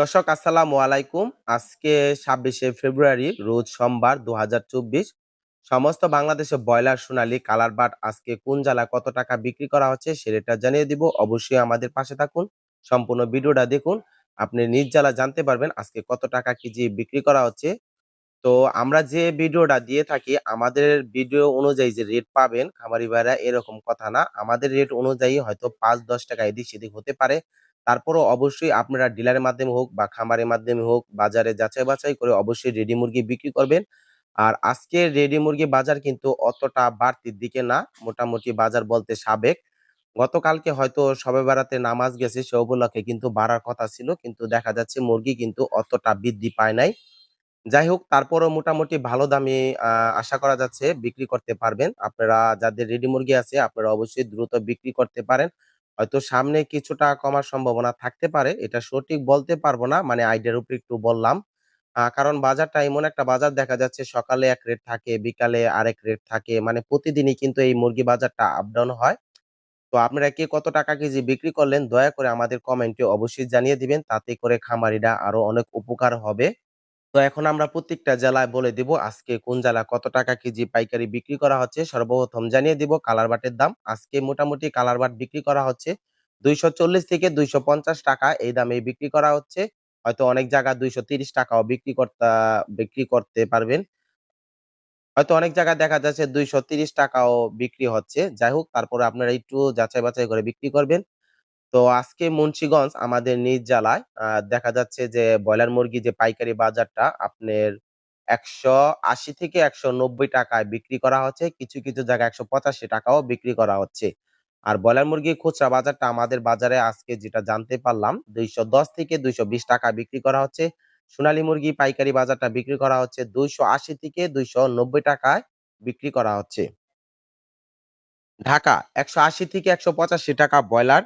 দর্শক, আসসালামু আলাইকুম। আজকে ছাব্বিশে ফেব্রুয়ারি, রোজ সোমবার দু সমস্ত বাংলাদেশে ব্রয়লার, সোনালী, কালার বাট আজকে কোন জেলায় কত টাকা বিক্রি করা হচ্ছে সেটা জানিয়ে দিব। অবশ্যই আমাদের পাশে থাকুন, সম্পূর্ণ ভিডিওটা দেখুন। আপনি নিজ জেলা জানতে পারবেন আজকে কত টাকা কেজি বিক্রি করা হচ্ছে। তো আমরা যে ভিডিওটা দিয়ে থাকি, আমাদের ভিডিও অনুযায়ী যে রেট পাবেন, খামারি ভাইরা এরকম কথা না। আমাদের রেট অনুযায়ী হয়তো পাঁচ, দশ টাকা এদিক সেদিক হতে পারে। তারপরও অবশ্যই আপনারা ডিলারের মাধ্যমে হোক বা খামারের মাধ্যমে হোক, বাজারে যাচাই বাছাই করে অবশ্যই রেডি মুরগি বিক্রি করবেন আর আজকে রেডি মুরগি বাজার কিন্তু অতটা বাড়তির দিকে না, মোটামুটি বাজার বলতে সাবেক গতকালকে হয়তো সবে বেড়াতে নামাজ গেছে সে উপলক্ষে কিন্তু বাড়ার কথা ছিল, কিন্তু দেখা যাচ্ছে মুরগি কিন্তু অতটা বৃদ্ধি পায় নাই যাই হোক, তারপরও মোটামুটি ভালো দামে আশা করা যাচ্ছে বিক্রি করতে পারবেন। আপনারা যাদের রেডি মুরগি আছে, আপনারা অবশ্যই দ্রুত বিক্রি করতে পারেন। হয়তো সামনে কিছুটা কমার সম্ভাবনা থাকতে পারে। এটা সঠিক বলতে পারব না। মানে আইডিয়ার উপরে একটু বললাম। কারণ বাজারটা এমন একটা বাজার দেখা যাচ্ছে সকালে এক রেট থাকে, বিকালে আরেক রেট থাকে। মানে প্রতিদিনই কিন্তু এই মুরগি বাজারটা আপ ডাউন হয়। তো আপনারা কে কত টাকা কেজি বিক্রি করলেন দয়া করে আমাদের কমেন্টে অবশ্যই জানিয়ে দিবেন। তাতে করে খামারিরা আরও অনেক উপকার হবে। তো এখন আমরা প্রত্যেকটা জেলায় বলে দিব আজকে কোন জেলা কত টাকা কেজি পাইকারি বিক্রি করা হচ্ছে, সর্বপ্রথম জানিয়ে দিব কালার বাটের দাম। আজকে মোটামুটি কালার বাট বিক্রি করা হচ্ছে দুইশো চল্লিশ থেকে দুইশো পঞ্চাশ টাকা, এই দামে বিক্রি করা হচ্ছে। হয়তো অনেক জায়গা দুইশো তিরিশ টাকাও বিক্রি করতে বিক্রি করতে পারবেন। হয়তো অনেক জায়গায় দেখা যাচ্ছে দুইশো টাকাও বিক্রি হচ্ছে। যাই হোক, তারপরে আপনারা একটু যাচাই বাছাই করে বিক্রি করবেন। তো আজকে মুন্সীগঞ্জ আমাদের নিজ জেলায় আ দেখা যাচ্ছে যে ব্রয়লার মুরগি যে পাইকারি বাজারটা আপনার ১৮০ থেকে ১৯০ টাকায় বিক্রি করা হচ্ছে। কিছু, কিছু জায়গায় ১৮৫ টাকাও বিক্রি করা হচ্ছে। আর ব্রয়লার মুরগি খুচরা বাজারটা আমাদের বাজারে আজকে যেটা জানতে পারলাম ২১০ থেকে ২২০ টাকা বিক্রি করা হচ্ছে। সোনালী মুরগি পাইকারি বাজারটা বিক্রি করা হচ্ছে ২৮০ থেকে ২৯০ টাকায় বিক্রি করা হচ্ছে। ঢাকা ১৮০ থেকে ১৮৫ টাকা ব্রয়লার,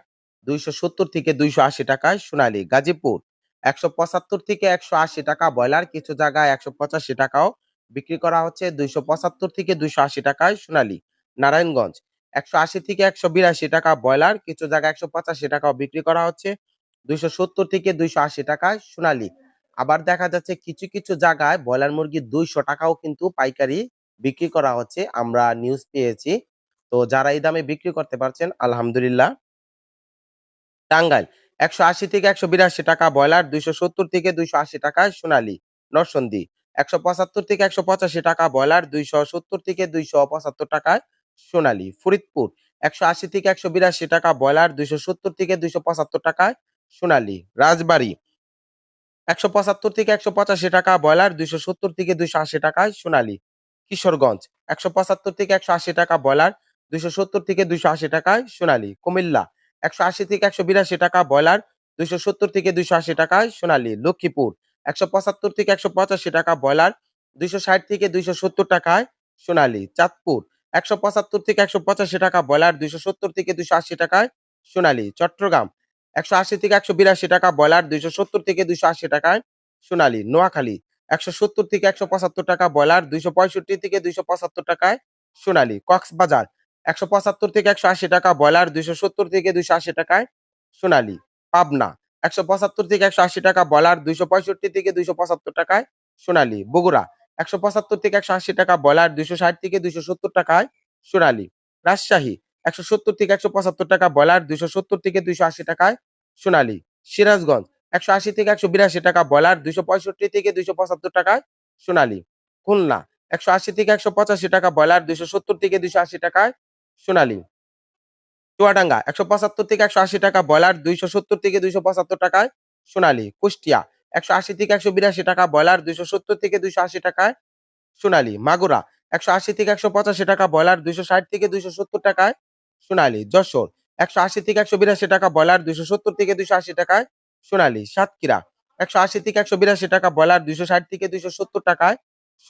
২৭০ থেকে ২৮০ টাকায় সোনালী। গাজীপুর ১৭৫ থেকে ১৮০ টাকা ব্রয়লার, কিছু জায়গায় ১৮৫ টাকাও বিক্রি করা হচ্ছে। ২৭৫ থেকে ২৮০ টাকায় সোনালী। নারায়ণগঞ্জ ১৮০ থেকে ১৮২ টাকা ব্রয়লার, কিছু জায়গায় ১৮৫ টাকাও বিক্রি করা হচ্ছে। ২৭০ থেকে ২৮০ টাকায় সোনালী। আবার দেখা যাচ্ছে কিছু, কিছু জায়গায় ব্রয়লার মুরগি ২০০ টাকাও কিন্তু পাইকারি বিক্রি করা হচ্ছে। আমরা নিউজ পেয়েছি। তো যারা এই দামে বিক্রি করতে পারছেন আলহামদুলিল্লাহ। টাঙ্গাইল ১৮০ থেকে ১৮২ টাকা ব্রয়লার, ২৭০ থেকে দুইশো ২৮০ টাকায় সোনালী। নরসিংদী ১৭৫ থেকে ১৮৫ টাকা ব্রয়লার, ২৭০ থেকে ২৭৫ টাকায় সোনালী। ফরিদপুর ১৮০ থেকে ১৮২ টাকা ব্রয়লার, ২৭০ থেকে ২৭৫ টাকায় সোনালী। রাজবাড়ী ১৭৫ থেকে ১৮৫ টাকা ব্রয়লার, ২৭০ থেকে ২৮০ টাকায় সোনালী। কিশোরগঞ্জ ১৭৫ থেকে ১৮০ টাকা ব্রয়লার, ২৭০ থেকে ২৮০ টাকায় সোনালী। কুমিল্লা ১৮০ থেকে ১৮২ টাকা ব্রয়লার, ২৭০ থেকে ২৮০ টাকায় সোনালী। লক্ষ্মীপুর ১৭৫ থেকে ১৮৫ টাকা ব্রয়লার, ২৬০ থেকে ২৭০ টাকায় সোনালি চাঁদপুর ১৭৫ থেকে ১৮৫ টাকা ব্রয়লার, ২৭০ থেকে ২৮০ টাকায় সোনালী। চট্টগ্রাম ১৮০ থেকে ১৮২ টাকা ব্রয়লার, ২৭০ থেকে ২৮০ টাকায় সোনালি নোয়াখালী ১৭০ থেকে ১৭৫ টাকা ব্রয়লার, ২৬৫ থেকে ২৭৫ টাকায় সোনালি কক্সবাজার ১৭৫ থেকে ১৮০ টাকা ব্রয়লার, ২৭০ থেকে ২৮০ টাকায় সোনালী। পাবনা ১৭৫ থেকে ১৮০ টাকা ব্রয়লার, ২৬৫ থেকে ২৭৫ টাকায় সোনালী। বগুড়া ১৭৫ থেকে ১৮০ টাকা ব্রয়লার, ২৬০ থেকে ২৭০ টাকায় সোনালী। রাজশাহী ১৭০ থেকে ১৭৫ টাকা ব্রয়লার, ২৭০ থেকে ২৮০ টাকায় সোনালী। সিরাজগঞ্জ ১৮০ থেকে ১৮২ টাকা ব্রয়লার, ২৬৫ থেকে ২৭৫ টাকায় সোনালী। খুলনা ১৮০ থেকে ১৮৫ টাকা ব্রয়লার, ২৭০ থেকে ২৮০ টাকায় সোনালী। চুয়াডাঙ্গা ১৭৫ থেকে ১৮০ টাকা ব্রয়লার, ২৭০ থেকে ২৭৫ টাকায় সোনালী। কুষ্টিয়া ১৮০ থেকে ১৮২ টাকা ব্রয়লার, ২৭০ থেকে ২৮০ টাকায় সোনালী। মাগুরা ১৮০ থেকে ১৮৫ টাকা ব্রয়লার, ২৬০ থেকে ২৭০ টাকায় সোনালী। যশোর ১৮০ থেকে ১৮২ টাকা ব্রয়লার, ২৭০ থেকে ২৮০ টাকায় সোনালী। সাতক্ষীরা ১৮০ থেকে ১৮২ টাকা ব্রয়লার, ২৬০ থেকে ২৭০ টাকায়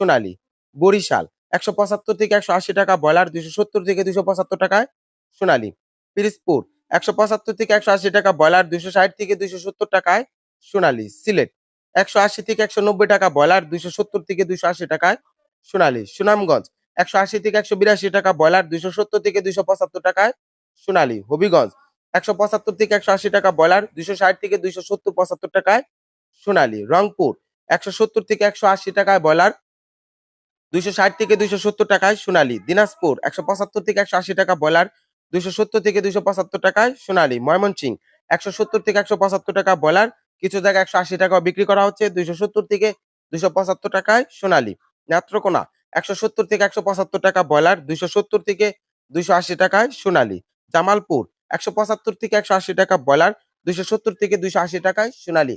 সোনালী। বরিশাল ১৭৫ থেকে ১৮০ টাকা ব্রয়লার, ২৭০ থেকে ২৭৫ টাকায় সোনালী। পিরোজপুর ১৭৫ থেকে ১৮০ টাকা ব্রয়লার, ২৬০ থেকে ২৭০ টাকায় সোনালী। সিলেট ১৮০ থেকে ১৯০ টাকা ব্রয়লার, ২৭০ থেকে ২৮০ টাকায় সোনালী। সুনামগঞ্জ ১৮০ থেকে ১৮২ টাকা ব্রয়লার, ২৭০ থেকে ২৭৫ টাকায় সোনালী। হবিগঞ্জ ১৭৫ থেকে ১৮০ টাকা ব্রয়লার, ২৬০ থেকে ২৭০ ৭৫ টাকায় সোনালী রংপুর একশো সত্তর থেকে একশো আশি টাকায় ব্রয়লার দুইশো ষাট থেকে দুইশো সত্তর টাকায় সোনালী। দিনাজপুর, একশো পঁচাত্তর থেকে একশো আশি টাকা ব্রয়লার, দুইশো সত্তর থেকে দুইশো পঁচাত্তর টাকায় সোনালী। ময়মনসিং একশো সত্তর থেকে একশো পঁচাত্তর টাকা ব্রয়লার, কিছু জায়গায় একশো আশি টাকা বিক্রি করা হচ্ছে, দুইশো সত্তর থেকে দুইশো পঁচাত্তর টাকায় সোনালী। নেত্রকোনা, একশো সত্তর থেকে একশো পঁচাত্তর টাকা ব্রয়লার, দুইশো সত্তর থেকে দুইশো আশি টাকায় সোনালী। জামালপুর, একশো পঁচাত্তর থেকে একশো আশি টাকা ব্রয়লার, দুইশো সত্তর থেকে দুইশো আশি টাকায় সোনালী।